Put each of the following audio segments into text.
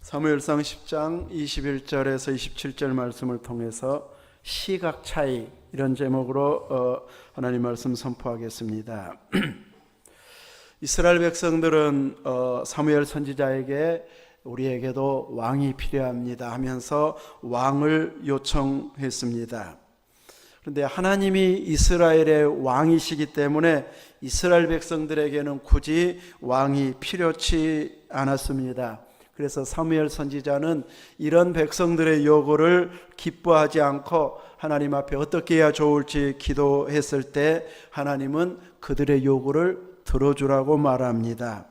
사무엘상 10장 21절에서 27절 말씀을 통해서 시각 차이 이런 제목으로 어, 하나님 말씀 선포하겠습니다. 이스라엘 백성들은 어, 사무엘 선지자에게 우리에게도 왕이 필요합니다 하면서 왕을 요청했습니다. 그런데 하나님이 이스라엘의 왕이시기 때문에 이스라엘 백성들에게는 굳이 왕이 필요치 않았습니다. 그래서 사무엘 선지자는 이런 백성들의 요구를 기뻐하지 않고 하나님 앞에 어떻게 해야 좋을지 기도했을 때 하나님은 그들의 요구를 들어주라고 말합니다.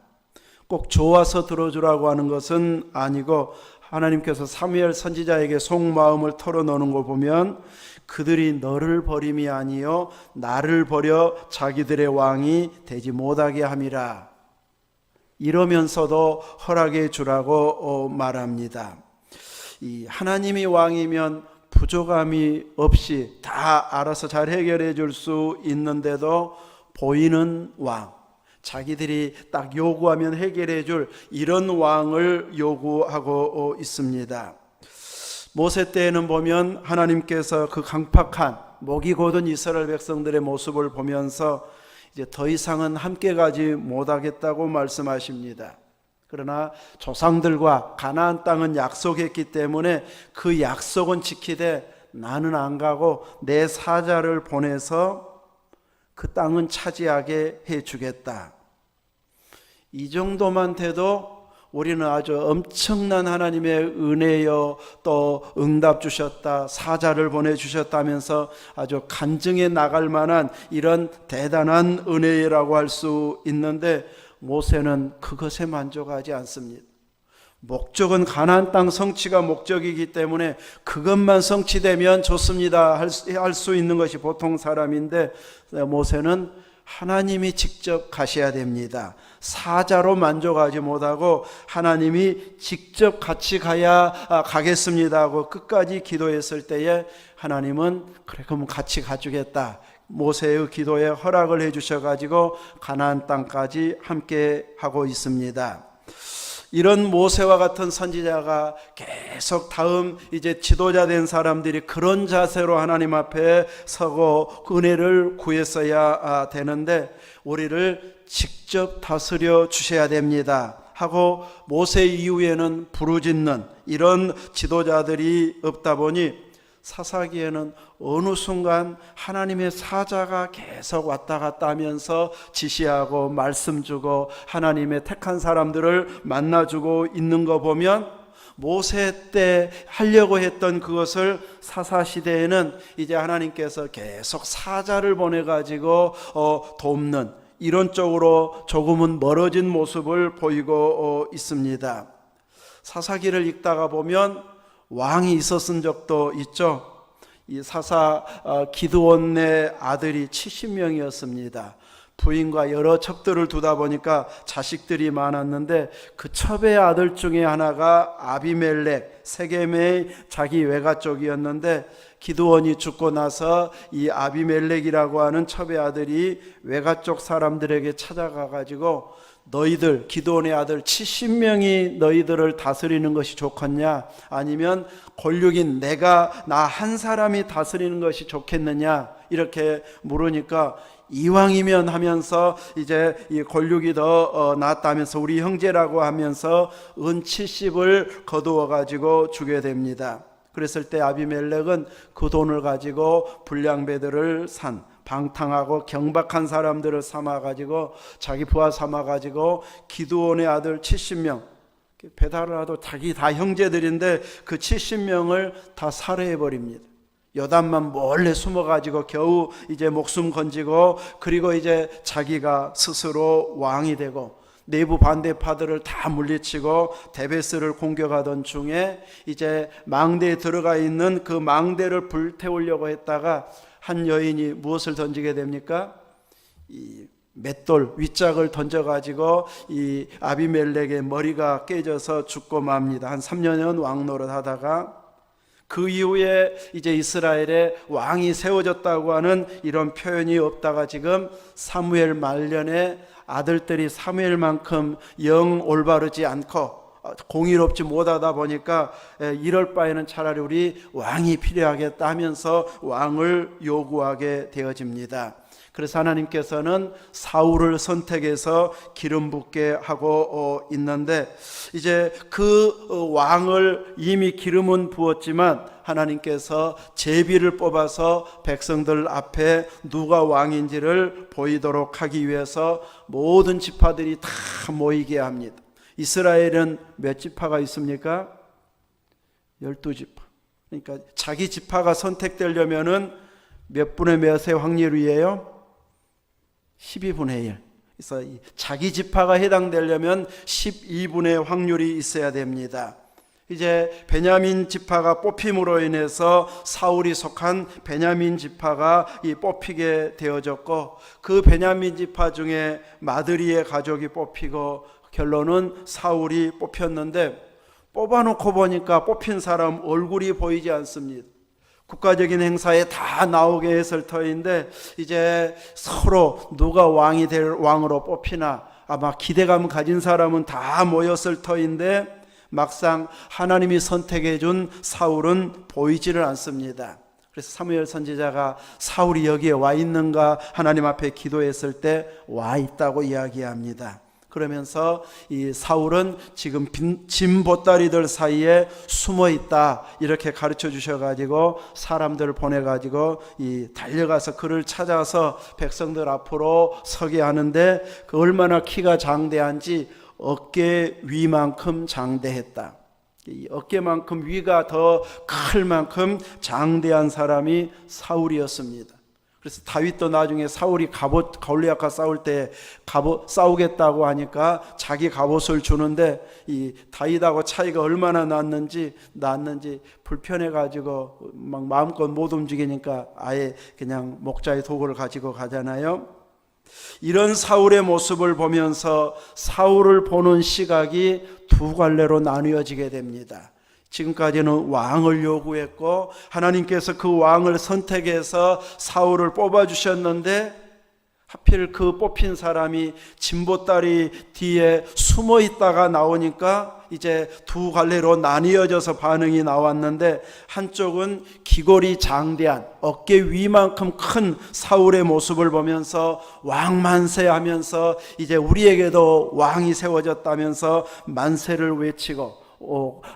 꼭 좋아서 들어주라고 하는 것은 아니고 하나님께서 사무엘 선지자에게 속마음을 털어놓는 걸 보면 그들이 너를 버림이 아니요 나를 버려 자기들의 왕이 되지 못하게 함이라 이러면서도 허락해 주라고 어, 말합니다. 이 하나님이 왕이면 부족함이 없이 다 알아서 잘 해결해 줄 수 있는데도 보이는 왕, 자기들이 딱 요구하면 해결해 줄 이런 왕을 요구하고 어, 있습니다. 모세 때에는 보면 하나님께서 그 강팍한 목이 곧은 이스라엘 백성들의 모습을 보면서 이제 더 이상은 함께 가지 못하겠다고 말씀하십니다. 그러나 조상들과 가나안 땅은 약속했기 때문에 그 약속은 지키되 나는 안 가고 내 사자를 보내서 그 땅은 차지하게 해 주겠다. 이 정도만 돼도 우리는 아주 엄청난 하나님의 은혜여 또 응답 주셨다 사자를 보내 주셨다면서 아주 간증해 나갈 만한 이런 대단한 은혜라고 할 수 있는데 모세는 그것에 만족하지 않습니다. 목적은 가나안 땅 성취가 목적이기 때문에 그것만 성취되면 좋습니다 할 수 있는 것이 보통 사람인데 모세는 하나님이 직접 가셔야 됩니다. 사자로 만족하지 못하고 하나님이 직접 같이 가야 가겠습니다 하고 끝까지 기도했을 때에 하나님은 그래 그럼 같이 가주겠다. 모세의 기도에 허락을 해 주셔 가지고 가나안 땅까지 함께 하고 있습니다. 이런 모세와 같은 선지자가 계속 다음 이제 지도자 된 사람들이 그런 자세로 하나님 앞에 서고 은혜를 구했어야 되는데 우리를 직접 다스려 주셔야 됩니다. 하고 모세 이후에는 부르짖는 이런 지도자들이 없다 보니 사사기에는 어느 순간 하나님의 사자가 계속 왔다 갔다 하면서 지시하고 말씀 주고 하나님의 택한 사람들을 만나주고 있는 거 보면 모세 때 하려고 했던 그것을 사사 시대에는 이제 하나님께서 계속 사자를 보내 가지고 어, 돕는 이런 쪽으로 조금은 멀어진 모습을 보이고 어, 있습니다. 사사기를 읽다가 보면 왕이 있었은 적도 있죠. 이 사사 어, 기드온의 아들이 70명이었습니다. 부인과 여러 첩들을 두다 보니까 자식들이 많았는데 그 첩의 아들 중에 하나가 아비멜렉 세겜의 자기 외가 쪽이었는데 기드온이 죽고 나서 이 아비멜렉이라고 하는 첩의 아들이 외가 쪽 사람들에게 찾아가 가지고 너희들 기도원의 아들 70명이 너희들을 다스리는 것이 좋겠냐 아니면 권력인 내가 나 한 사람이 다스리는 것이 좋겠느냐 이렇게 물으니까 이왕이면 하면서 이제 이 권력이 더 어, 낫다면서 우리 형제라고 하면서 은 70을 거두어 가지고 주게 됩니다. 그랬을 때 아비멜렉은 그 돈을 가지고 불량배들을 산 방탕하고 경박한 사람들을 삼아 가지고 자기 부하 삼아 가지고 기드온의 아들 70명 배달을 하도 자기 다 형제들인데 그 70명을 다 살해해 버립니다. 여단만 몰래 숨어 가지고 겨우 이제 목숨 건지고 그리고 이제 자기가 스스로 왕이 되고 내부 반대파들을 다 물리치고 데베스를 공격하던 중에 이제 망대에 들어가 있는 그 망대를 불태우려고 했다가 한 여인이 무엇을 던지게 됩니까? 이 맷돌 윗짝을 던져 가지고 이 아비멜렉의 머리가 깨져서 죽고 맙니다. 한 3년은 왕노릇 하다가 그 이후에 이제 이스라엘에 왕이 세워졌다고 하는 이런 표현이 없다가 지금 사무엘 말년에 아들들이 사무엘만큼 영 올바르지 않고 어, 공의롭지 못하다 보니까 에, 이럴 바에는 차라리 우리 왕이 필요하겠다 하면서 왕을 요구하게 되어집니다. 그래서 하나님께서는 사울을 선택해서 기름 붓게 하고 어, 있는데 이제 그 어, 왕을 이미 기름은 부었지만 하나님께서 제비를 뽑아서 백성들 앞에 누가 왕인지를 보이도록 하기 위해서 모든 지파들이 다 모이게 합니다. 이스라엘은 몇 지파가 있습니까? 열두 지파. 그러니까 자기 지파가 선택되려면은 몇 분의 몇의 확률이에요? 12분의 1. 그래서 이 자기 지파가 해당되려면 12분의 확률이 있어야 됩니다. 이제 베냐민 지파가 뽑힘으로 인해서 사울이 속한 베냐민 지파가 이 뽑히게 되어졌고 그 베냐민 지파 중에 마드리의 가족이 뽑히고 결론은 사울이 뽑혔는데 뽑아놓고 보니까 뽑힌 사람 얼굴이 보이지 않습니다. 국가적인 행사에 다 나오게 했을 터인데 이제 서로 누가 왕이 될 왕으로 뽑히나 아마 기대감 가진 사람은 다 모였을 터인데 막상 하나님이 선택해 준 사울은 보이지를 않습니다. 그래서 사무엘 선지자가 사울이 여기에 와 있는가 하나님 앞에 기도했을 때 와 있다고 이야기합니다. 그러면서 이 사울은 지금 짐 보따리들 사이에 숨어 있다 이렇게 가르쳐 주셔 가지고 사람들을 보내 가지고 이 달려가서 그를 찾아서 백성들 앞으로 서게 하는데 그 얼마나 키가 장대한지 어깨 위만큼 장대했다. 이 어깨만큼 위가 더 클 만큼 장대한 사람이 사울이었습니다. 그래서 다윗도 나중에 사울이 갑옷 골리앗과 싸울 때 갑옷 싸우겠다고 하니까 자기 갑옷을 주는데 이 다윗하고 차이가 얼마나 났는지 났는지 불편해 가지고 막 마음껏 못 움직이니까 아예 그냥 목자의 도구를 가지고 가잖아요. 이런 사울의 모습을 보면서 사울을 보는 시각이 두 갈래로 나뉘어지게 됩니다. 지금까지는 왕을 요구했고 하나님께서 그 왕을 선택해서 사울을 뽑아 주셨는데 하필 그 뽑힌 사람이 진보다리 뒤에 숨어 있다가 나오니까 이제 두 갈래로 나뉘어져서 반응이 나왔는데 한쪽은 기골이 장대한 어깨 위만큼 큰 사울의 모습을 보면서 왕 만세 하면서 이제 우리에게도 왕이 세워졌다면서 만세를 외치고 어,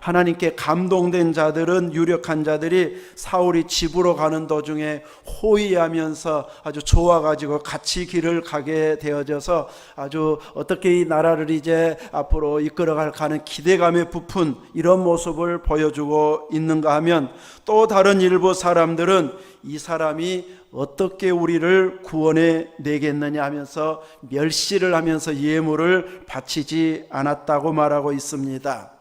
하나님께 감동된 자들은 유력한 자들이 사울이 집으로 가는 도중에 호의하면서 아주 좋아 가지고 같이 길을 가게 되어져서 아주 어떻게 이 나라를 이제 앞으로 이끌어갈 가는 기대감에 부푼 이런 모습을 보여주고 있는가 하면 또 다른 일부 사람들은 이 사람이 어떻게 우리를 구원해 내겠느냐 하면서 멸시를 하면서 예물을 바치지 않았다고 말하고 있습니다.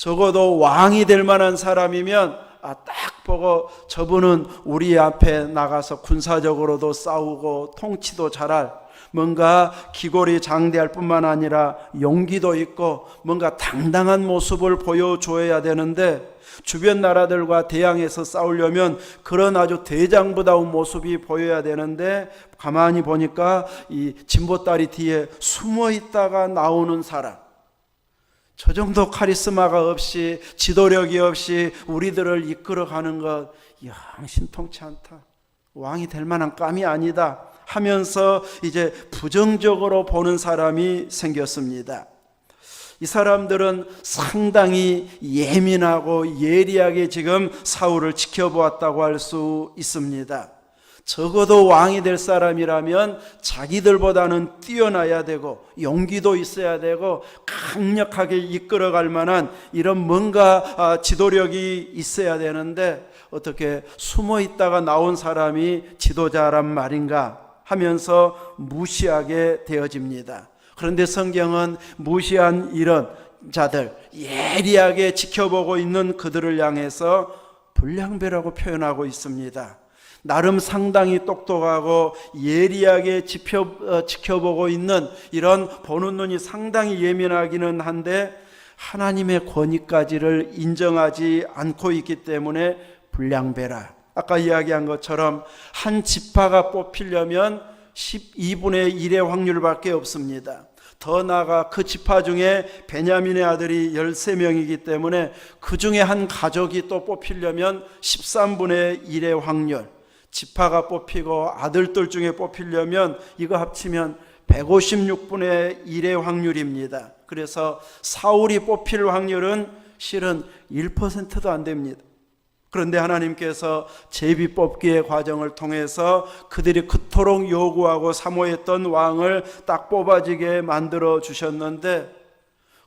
적어도 왕이 될 만한 사람이면 아, 딱 보고 저분은 우리 앞에 나가서 군사적으로도 싸우고 통치도 잘할 뭔가 기골이 장대할 뿐만 아니라 용기도 있고 뭔가 당당한 모습을 보여줘야 되는데 주변 나라들과 대항해서 싸우려면 그런 아주 대장부다운 모습이 보여야 되는데 가만히 보니까 이 진보다리 뒤에 숨어 있다가 나오는 사람 저 정도 카리스마가 없이 지도력이 없이 우리들을 이끌어가는 것, 영 신통치 않다. 왕이 될 만한 감이 아니다. 하면서 이제 부정적으로 보는 사람이 생겼습니다. 이 사람들은 상당히 예민하고 예리하게 지금 사울을 지켜보았다고 할 수 있습니다. 적어도 왕이 될 사람이라면 자기들보다는 뛰어나야 되고 용기도 있어야 되고 강력하게 이끌어갈 만한 이런 뭔가 아, 지도력이 있어야 되는데 어떻게 숨어 있다가 나온 사람이 지도자란 말인가 하면서 무시하게 되어집니다. 그런데 성경은 무시한 이런 자들 예리하게 지켜보고 있는 그들을 향해서 불량배라고 표현하고 있습니다. 나름 상당히 똑똑하고 예리하게 지켜, 어, 지켜보고 있는 이런 보는 눈이 상당히 예민하기는 한데 하나님의 권위까지를 인정하지 않고 있기 때문에 불량배라. 아까 이야기한 것처럼 한 지파가 뽑히려면 12분의 1의 확률밖에 없습니다. 더 나아가 그 지파 중에 베냐민의 아들이 13명이기 때문에 그 중에 한 가족이 또 뽑히려면 13분의 1의 확률 지파가 뽑히고 아들들 중에 뽑히려면 이거 합치면 156분의 1의 확률입니다. 그래서 사울이 뽑힐 확률은 실은 1%도 안 됩니다. 그런데 하나님께서 제비 뽑기의 과정을 통해서 그들이 그토록 요구하고 사모했던 왕을 딱 뽑아지게 만들어 주셨는데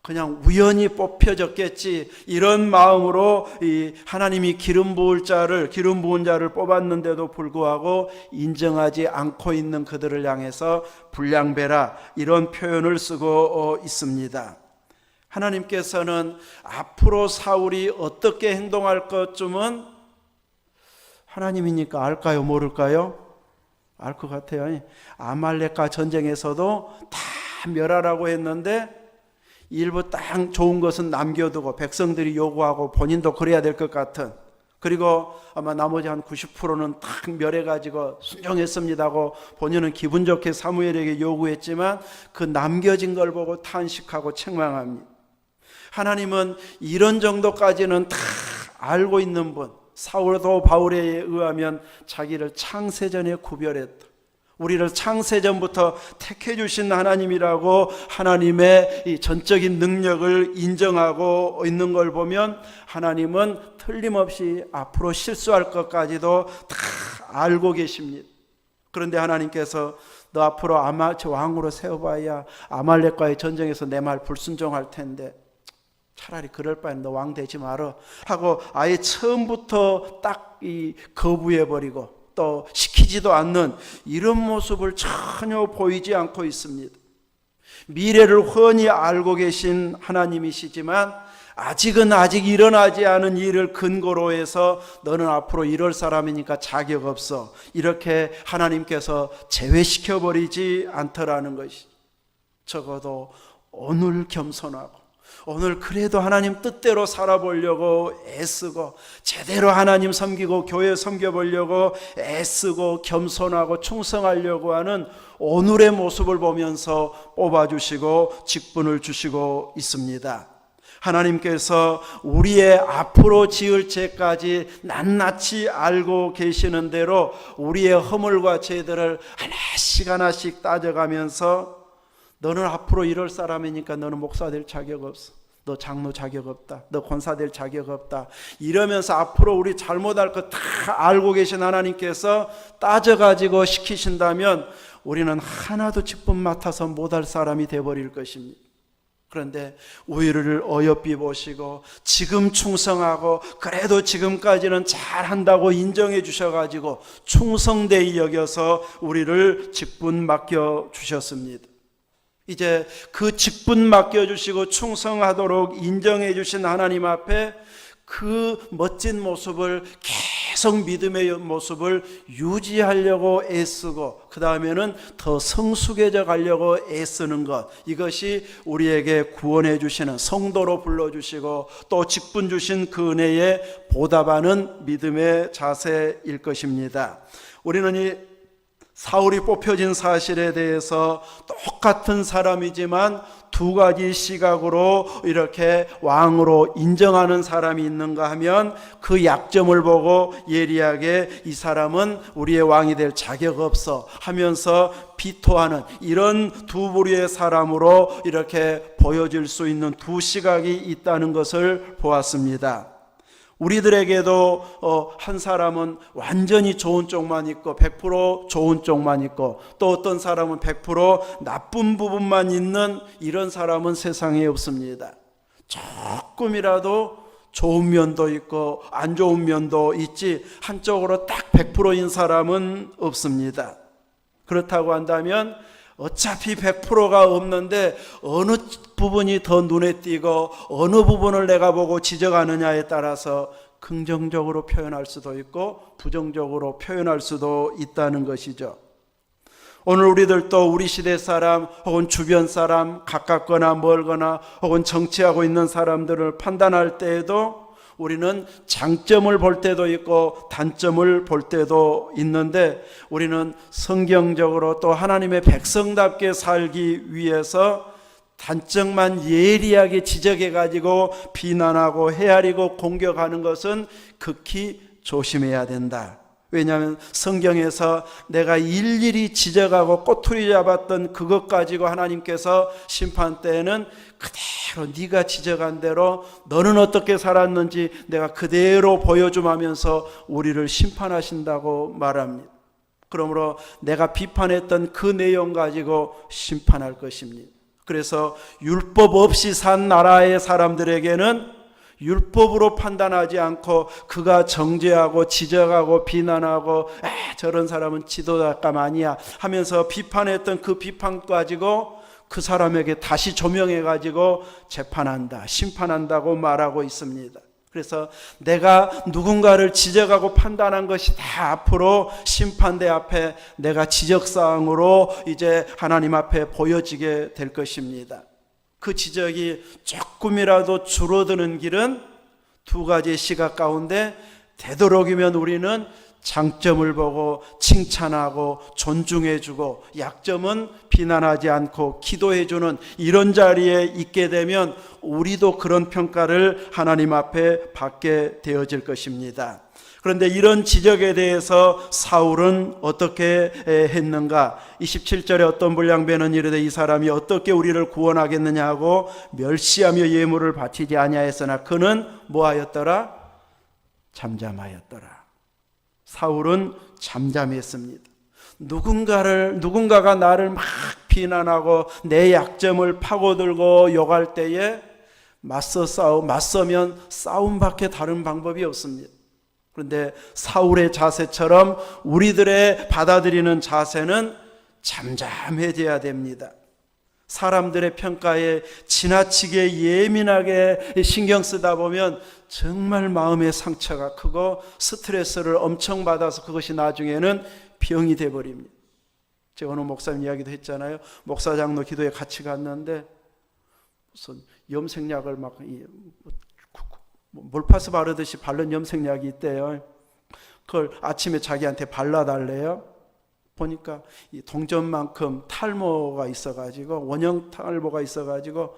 그냥 우연히 뽑혀졌겠지 이런 마음으로 이 하나님이 기름 부을 자를 기름 부은 자를 뽑았는데도 불구하고 인정하지 않고 있는 그들을 향해서 불량배라 이런 표현을 쓰고 어, 있습니다. 하나님께서는 앞으로 사울이 어떻게 행동할 것쯤은 하나님이니까 알까요, 모를까요? 알 것 같아요. 아말렉과 전쟁에서도 다 멸하라고 했는데 일부 딱 좋은 것은 남겨두고 백성들이 요구하고 본인도 그래야 될 것 같은 그리고 아마 나머지 한 90%는 딱 멸해가지고 순종했습니다고 본인은 기분 좋게 사무엘에게 요구했지만 그 남겨진 걸 보고 탄식하고 책망합니다. 하나님은 이런 정도까지는 다 알고 있는 분, 사울도 바울에 의하면 자기를 창세전에 구별했다. 우리를 창세전부터 택해 주신 하나님이라고 하나님의 이 전적인 능력을 인정하고 있는 걸 보면 하나님은 틀림없이 앞으로 실수할 것까지도 다 알고 계십니다. 그런데 하나님께서 너 앞으로 아마 저 왕으로 세워봐야 아말렉과의 전쟁에서 내 말 불순종할 텐데 차라리 그럴 바엔 너 왕 되지 말어 하고 아예 처음부터 딱 이 거부해 버리고 또 시키지도 않는 이런 모습을 전혀 보이지 않고 있습니다. 미래를 훤히 알고 계신 하나님이시지만 아직은 아직 일어나지 않은 일을 근거로 해서 너는 앞으로 이럴 사람이니까 자격 없어. 이렇게 하나님께서 제외시켜 버리지 않더라는 것이 적어도 오늘 겸손하고 오늘 그래도 하나님 뜻대로 살아보려고 애쓰고 제대로 하나님 섬기고 교회 섬겨보려고 애쓰고 겸손하고 충성하려고 하는 오늘의 모습을 보면서 뽑아주시고 직분을 주시고 있습니다. 하나님께서 우리의 앞으로 지을 죄까지 낱낱이 알고 계시는 대로 우리의 허물과 죄들을 하나씩 하나씩 따져가면서 너는 앞으로 이럴 사람이니까 너는 목사 될 자격 없어. 너 장로 자격 없다. 너 권사 될 자격 없다. 이러면서 앞으로 우리 잘못할 거 다 알고 계신 하나님께서 따져가지고 시키신다면 우리는 하나도 직분 맡아서 못할 사람이 되어버릴 것입니다. 그런데 우리를 어여삐 보시고 지금 충성하고 그래도 지금까지는 잘한다고 인정해 주셔가지고 충성되이 여겨서 우리를 직분 맡겨 주셨습니다. 이제 그 직분 맡겨주시고 충성하도록 인정해 주신 하나님 앞에 그 멋진 모습을 계속 믿음의 모습을 유지하려고 애쓰고 그 다음에는 더 성숙해져 가려고 애쓰는 것 이것이 우리에게 구원해 주시는 성도로 불러주시고 또 직분 주신 그 은혜에 보답하는 믿음의 자세일 것입니다. 우리는 이 사울이 뽑혀진 사실에 대해서 똑같은 사람이지만 두 가지 시각으로 이렇게 왕으로 인정하는 사람이 있는가 하면 그 약점을 보고 예리하게 이 사람은 우리의 왕이 될 자격 없어 하면서 비토하는 이런 두 부류의 사람으로 이렇게 보여질 수 있는 두 시각이 있다는 것을 보았습니다. 우리들에게도 어, 한 사람은 완전히 좋은 쪽만 있고 100% 좋은 쪽만 있고 또 어떤 사람은 100% 나쁜 부분만 있는 이런 사람은 세상에 없습니다. 조금이라도 좋은 면도 있고 안 좋은 면도 있지 한쪽으로 딱 100%인 사람은 없습니다. 그렇다고 한다면 어차피 100%가 없는데 어느 부분이 더 눈에 띄고 어느 부분을 내가 보고 지적하느냐에 따라서 긍정적으로 표현할 수도 있고 부정적으로 표현할 수도 있다는 것이죠. 오늘 우리들도 우리 시대 사람 혹은 주변 사람 가깝거나 멀거나 혹은 정치하고 있는 사람들을 판단할 때에도 우리는 장점을 볼 때도 있고 단점을 볼 때도 있는데 우리는 성경적으로 또 하나님의 백성답게 살기 위해서 단적만 예리하게 지적해 가지고 비난하고 헤아리고 공격하는 것은 극히 조심해야 된다. 왜냐하면 성경에서 내가 일일이 지적하고 꼬투리 잡았던 그것 가지고 하나님께서 심판 때에는 그대로 네가 지적한 대로 너는 어떻게 살았는지 내가 그대로 보여줌하면서 우리를 심판하신다고 말합니다. 그러므로 내가 비판했던 그 내용 가지고 심판할 것입니다. 그래서 율법 없이 산 나라의 사람들에게는 율법으로 판단하지 않고 그가 정죄하고 지적하고 비난하고 에, 저런 사람은 지도자감 아니야 하면서 비판했던 그 비판 가지고 그 사람에게 다시 조명해 가지고 재판한다 심판한다고 말하고 있습니다. 그래서 내가 누군가를 지적하고 판단한 것이 다 앞으로 심판대 앞에 내가 지적사항으로 이제 하나님 앞에 보여지게 될 것입니다. 그 지적이 조금이라도 줄어드는 길은 두 가지 시각 가운데 되도록이면 우리는 장점을 보고 칭찬하고 존중해주고 약점은 비난하지 않고 기도해주는 이런 자리에 있게 되면 우리도 그런 평가를 하나님 앞에 받게 되어질 것입니다. 그런데 이런 지적에 대해서 사울은 어떻게 했는가? 27절에 어떤 불량배는 이르되 이 사람이 어떻게 우리를 구원하겠느냐 하고 멸시하며 예물을 바치지 아니하였으나 그는 뭐하였더라? 잠잠하였더라. 사울은 잠잠했습니다. 누군가를 누군가가 나를 막 비난하고 내 약점을 파고들고 욕할 때에 맞서 싸우 맞서면 싸움밖에 다른 방법이 없습니다. 그런데 사울의 자세처럼 우리들의 받아들이는 자세는 잠잠해져야 됩니다. 사람들의 평가에 지나치게 예민하게 신경 쓰다 보면 정말 마음의 상처가 크고 스트레스를 엄청 받아서 그것이 나중에는 병이 돼 버립니다. 제가 오늘 목사님 이야기도 했잖아요. 목사 장로 기도에 같이 갔는데 무슨 염색약을 막 몰파스 바르듯이 바른 염색약이 있대요. 그걸 아침에 자기한테 발라달래요. 보니까 이 동전만큼 탈모가 있어가지고 원형 탈모가 있어가지고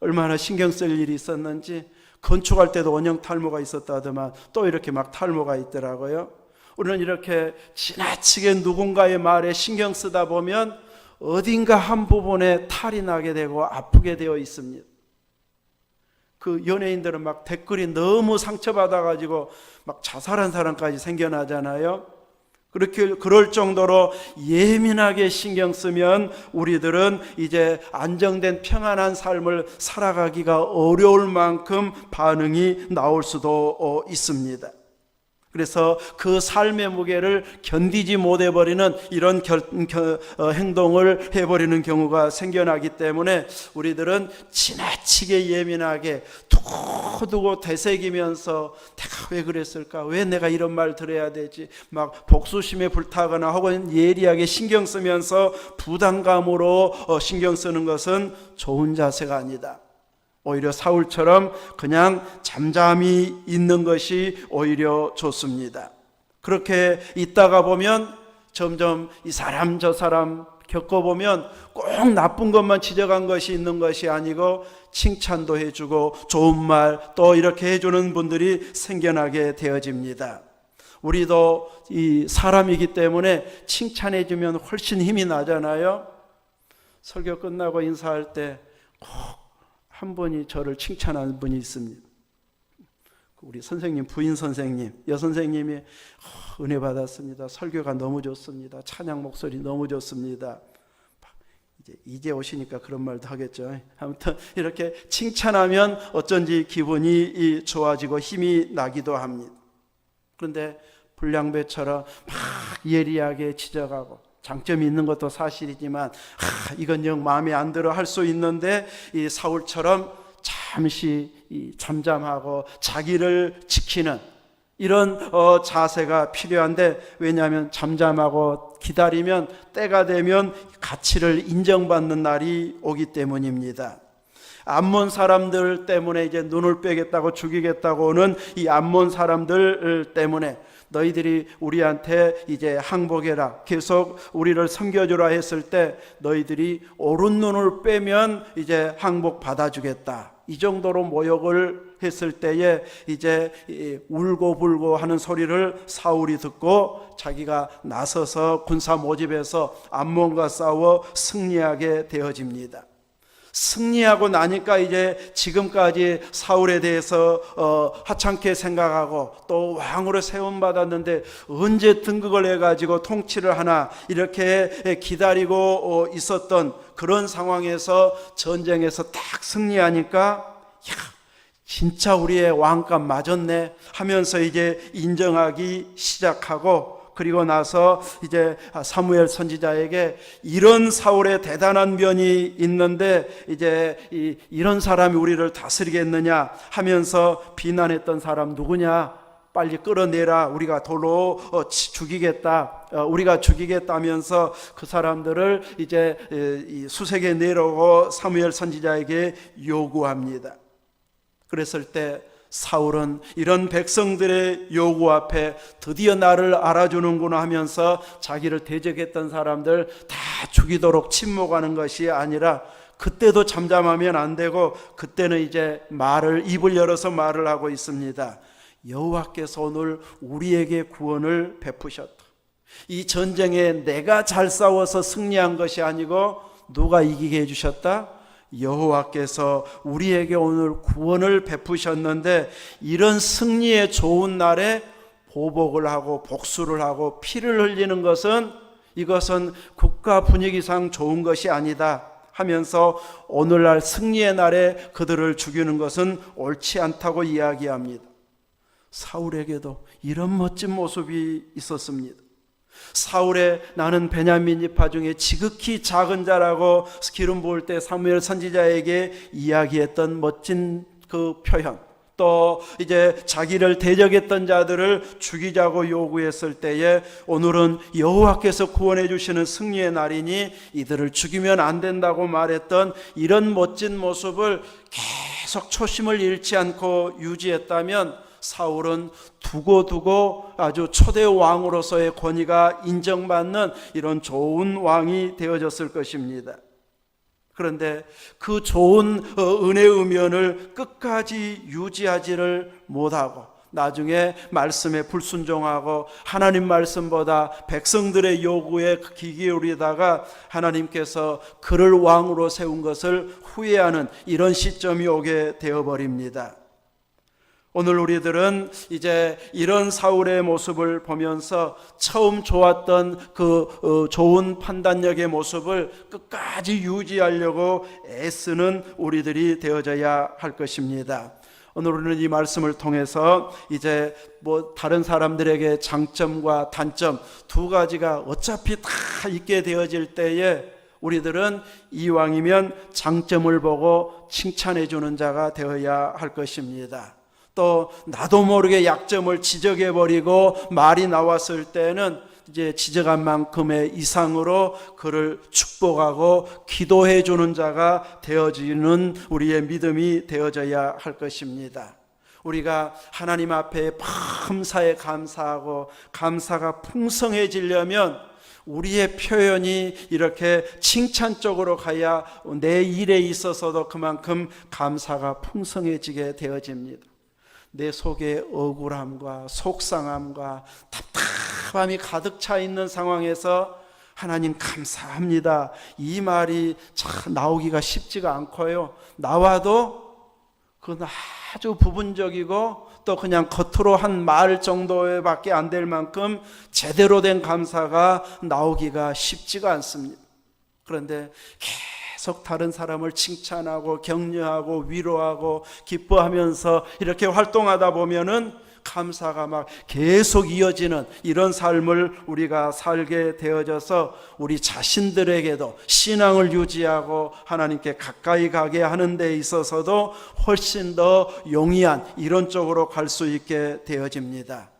얼마나 신경 쓸 일이 있었는지 건축할 때도 원형 탈모가 있었다더만 또 이렇게 막 탈모가 있더라고요. 우리는 이렇게 지나치게 누군가의 말에 신경 쓰다 보면 어딘가 한 부분에 탈이 나게 되고 아프게 되어 있습니다. 그 연예인들은 막 댓글이 너무 상처받아가지고 막 자살한 사람까지 생겨나잖아요. 그렇게 그럴 정도로 예민하게 신경 쓰면 우리들은 이제 안정된 평안한 삶을 살아가기가 어려울 만큼 반응이 나올 수도 어, 있습니다. 그래서 그 삶의 무게를 견디지 못해 버리는 이런 결, 결, 어, 행동을 해버리는 경우가 생겨나기 때문에 우리들은 지나치게 예민하게 두고두고 되새기면서 내가 왜 그랬을까? 왜 내가 이런 말 들어야 되지? 막 복수심에 불타거나 혹은 예리하게 신경 쓰면서 부담감으로 어, 신경 쓰는 것은 좋은 자세가 아니다. 오히려 사울처럼 그냥 잠잠히 있는 것이 오히려 좋습니다. 그렇게 있다가 보면 점점 이 사람 저 사람 겪어보면 꼭 나쁜 것만 지적한 것이 있는 것이 아니고 칭찬도 해주고 좋은 말 또 이렇게 해주는 분들이 생겨나게 되어집니다. 우리도 이 사람이기 때문에 칭찬해주면 훨씬 힘이 나잖아요. 설교 끝나고 인사할 때 꼭 한 분이 저를 칭찬하는 분이 있습니다. 우리 선생님 부인 선생님 여 선생님이 어, 은혜 받았습니다. 설교가 너무 좋습니다. 찬양 목소리 너무 좋습니다. 이제 이제 오시니까 그런 말도 하겠죠. 아무튼 이렇게 칭찬하면 어쩐지 기분이 좋아지고 힘이 나기도 합니다. 그런데 불량배처럼 막 예리하게 지적하고 장점이 있는 것도 사실이지만 아, 이건 영 마음에 안 들어 할 수 있는데 이 사울처럼 잠시 잠잠하고 자기를 지키는 이런 어, 자세가 필요한데 왜냐하면 잠잠하고 기다리면 때가 되면 가치를 인정받는 날이 오기 때문입니다. 암몬 사람들 때문에 이제 눈을 빼겠다고 죽이겠다고 오는 이 암몬 사람들 때문에 너희들이 우리한테 이제 항복해라. 계속 우리를 섬겨주라 했을 때 너희들이 오른 눈을 빼면 이제 항복 받아주겠다. 이 정도로 모욕을 했을 때에 이제 이 울고 불고 하는 소리를 사울이 듣고 자기가 나서서 군사 모집해서 암몬과 싸워 승리하게 되어집니다. 승리하고 나니까 이제 지금까지 사울에 대해서 어, 하찮게 생각하고 또 왕으로 세움 받았는데 언제 등극을 해가지고 통치를 하나 이렇게 기다리고 어, 있었던 그런 상황에서 전쟁에서 딱 승리하니까 야 진짜 우리의 왕값 맞았네 하면서 이제 인정하기 시작하고 그리고 나서 이제 사무엘 선지자에게 이런 사울의 대단한 면이 있는데 이제 이, 이런 사람이 우리를 다스리겠느냐 하면서 비난했던 사람 누구냐? 빨리 끌어내라. 우리가 돌로 어, 치- 죽이겠다. 어, 우리가 죽이겠다면서 그 사람들을 이제 수색에 내려오고 사무엘 선지자에게 요구합니다. 그랬을 때 사울은 이런 백성들의 요구 앞에 드디어 나를 알아주는구나 하면서 자기를 대적했던 사람들 다 죽이도록 침묵하는 것이 아니라 그때도 잠잠하면 안 되고 그때는 이제 말을 입을 열어서 말을 하고 있습니다. 여호와께서 오늘 우리에게 구원을 베푸셨다. 이 전쟁에 내가 잘 싸워서 승리한 것이 아니고 누가 이기게 해주셨다? 여호와께서 우리에게 오늘 구원을 베푸셨는데 이런 승리의 좋은 날에 보복을 하고 복수를 하고 피를 흘리는 것은 이것은 국가 분위기상 좋은 것이 아니다 하면서 오늘날 승리의 날에 그들을 죽이는 것은 옳지 않다고 이야기합니다. 사울에게도 이런 멋진 모습이 있었습니다. 사울의 나는 베냐민 지파 중에 지극히 작은 자라고 기름 부을 때 사무엘 선지자에게 이야기했던 멋진 그 표현. 또 이제 자기를 대적했던 자들을 죽이자고 요구했을 때에 오늘은 여호와께서 구원해 주시는 승리의 날이니 이들을 죽이면 안 된다고 말했던 이런 멋진 모습을 계속 초심을 잃지 않고 유지했다면 사울은 두고두고 아주 초대 왕으로서의 권위가 인정받는 이런 좋은 왕이 되어졌을 것입니다. 그런데 그 좋은 어, 은혜의 면을 끝까지 유지하지를 못하고 나중에 말씀에 불순종하고 하나님 말씀보다 백성들의 요구에 귀 기울이다가 하나님께서 그를 왕으로 세운 것을 후회하는 이런 시점이 오게 되어버립니다. 오늘 우리들은 이제 이런 사울의 모습을 보면서 처음 좋았던 그 어, 좋은 판단력의 모습을 끝까지 유지하려고 애쓰는 우리들이 되어져야 할 것입니다. 오늘 우리는 이 말씀을 통해서 이제 뭐 다른 사람들에게 장점과 단점 두 가지가 어차피 다 있게 되어질 때에 우리들은 이왕이면 장점을 보고 칭찬해 주는 자가 되어야 할 것입니다. 또 나도 모르게 약점을 지적해 버리고 말이 나왔을 때는 이제 지적한 만큼의 이상으로 그를 축복하고 기도해 주는 자가 되어지는 우리의 믿음이 되어져야 할 것입니다. 우리가 하나님 앞에 감사에 감사하고 감사가 풍성해지려면 우리의 표현이 이렇게 칭찬 쪽으로 가야 내 일에 있어서도 그만큼 감사가 풍성해지게 되어집니다. 내 속에 억울함과 속상함과 답답함이 가득 차 있는 상황에서 하나님 감사합니다. 이 말이 참 나오기가 쉽지가 않고요. 나와도 그건 아주 부분적이고 또 그냥 겉으로 한 말 정도밖에 안 될 만큼 제대로 된 감사가 나오기가 쉽지가 않습니다. 그런데 계속 다른 사람을 칭찬하고 격려하고 위로하고 기뻐하면서 이렇게 활동하다 보면은 감사가 막 계속 이어지는 이런 삶을 우리가 살게 되어져서 우리 자신들에게도 신앙을 유지하고 하나님께 가까이 가게 하는 데 있어서도 훨씬 더 용이한 이런 쪽으로 갈 수 있게 되어집니다.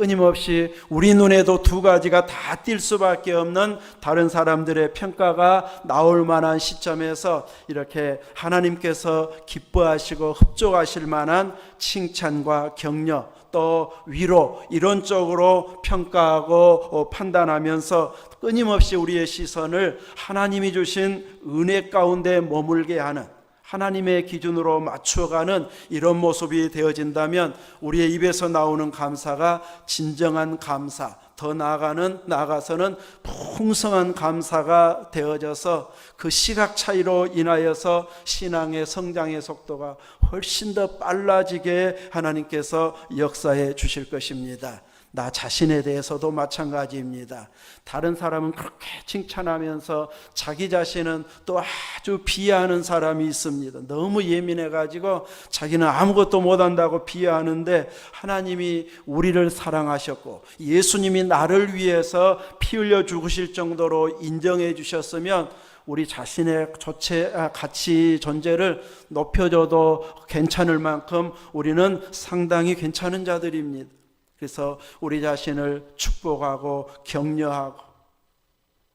끊임없이 우리 눈에도 두 가지가 다 띌 수밖에 없는 다른 사람들의 평가가 나올 만한 시점에서 이렇게 하나님께서 기뻐하시고 흡족하실 만한 칭찬과 격려 또 위로 이런 쪽으로 평가하고 어, 판단하면서 끊임없이 우리의 시선을 하나님이 주신 은혜 가운데 머물게 하는 하나님의 기준으로 맞추어가는 이런 모습이 되어진다면 우리의 입에서 나오는 감사가 진정한 감사, 더 나아가는 나아가서는 풍성한 감사가 되어져서 그 시각 차이로 인하여서 신앙의 성장의 속도가 훨씬 더 빨라지게 하나님께서 역사해 주실 것입니다. 나 자신에 대해서도 마찬가지입니다. 다른 사람은 그렇게 칭찬하면서 자기 자신은 또 아주 비하하는 사람이 있습니다. 너무 예민해가지고 자기는 아무것도 못한다고 비하하는데 하나님이 우리를 사랑하셨고 예수님이 나를 위해서 피 흘려 죽으실 정도로 인정해 주셨으면 우리 자신의 조체 아, 가치 존재를 높여줘도 괜찮을 만큼 우리는 상당히 괜찮은 자들입니다. 그래서 우리 자신을 축복하고 격려하고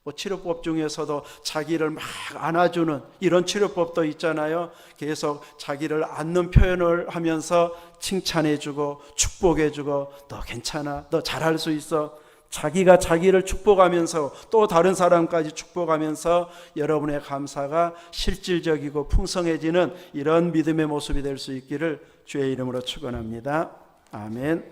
뭐 치료법 중에서도 자기를 막 안아주는 이런 치료법도 있잖아요. 계속 자기를 안는 표현을 하면서 칭찬해주고 축복해주고 너 괜찮아, 너 잘할 수 있어. 자기가 자기를 축복하면서 또 다른 사람까지 축복하면서 여러분의 감사가 실질적이고 풍성해지는 이런 믿음의 모습이 될 수 있기를 주의 이름으로 축원합니다. 아멘.